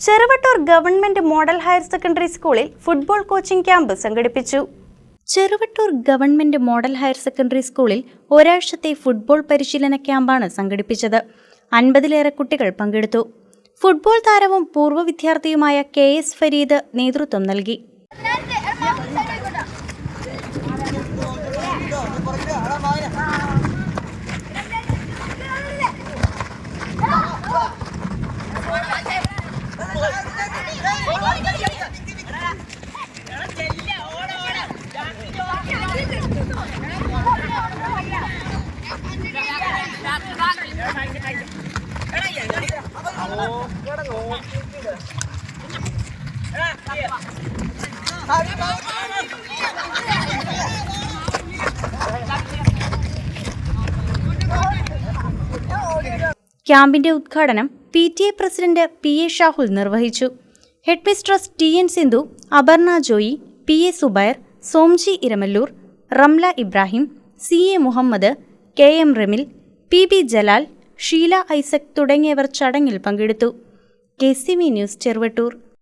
Cheruvattoor government model higher secondary സ്കൂളിൽ football coaching camp സംഘടിപ്പിച്ചു Cheruvattoor government model higher secondary സ്കൂളിൽ ഒരാഴ്ചത്തെ football പരിശീലന ക്യാമ്പാണ് സംഘടിപ്പിച്ചത് അൻപതിലേറെ കുട്ടികൾ പങ്കെടുത്തു ഫുട്ബോൾ താരവും പൂർവ വിദ്യാർത്ഥിയുമായ കെ എസ് ഫരീദ് നേതൃത്വം നൽകി ക്യാമ്പിന്റെ ഉദ്ഘാടനം P T A president P A Shahul നിർവഹിച്ചു. Headmistress T N Sindhu Aparna Joy P A Subair Somji Iramallur Ramla Ibrahim C A Muhammad K M Remil P B Jalal Sheela Isaac തുടങ്ങിയവർ ചടങ്ങിൽ പങ്കെടുത്തു. K C V news Cheruvattoor.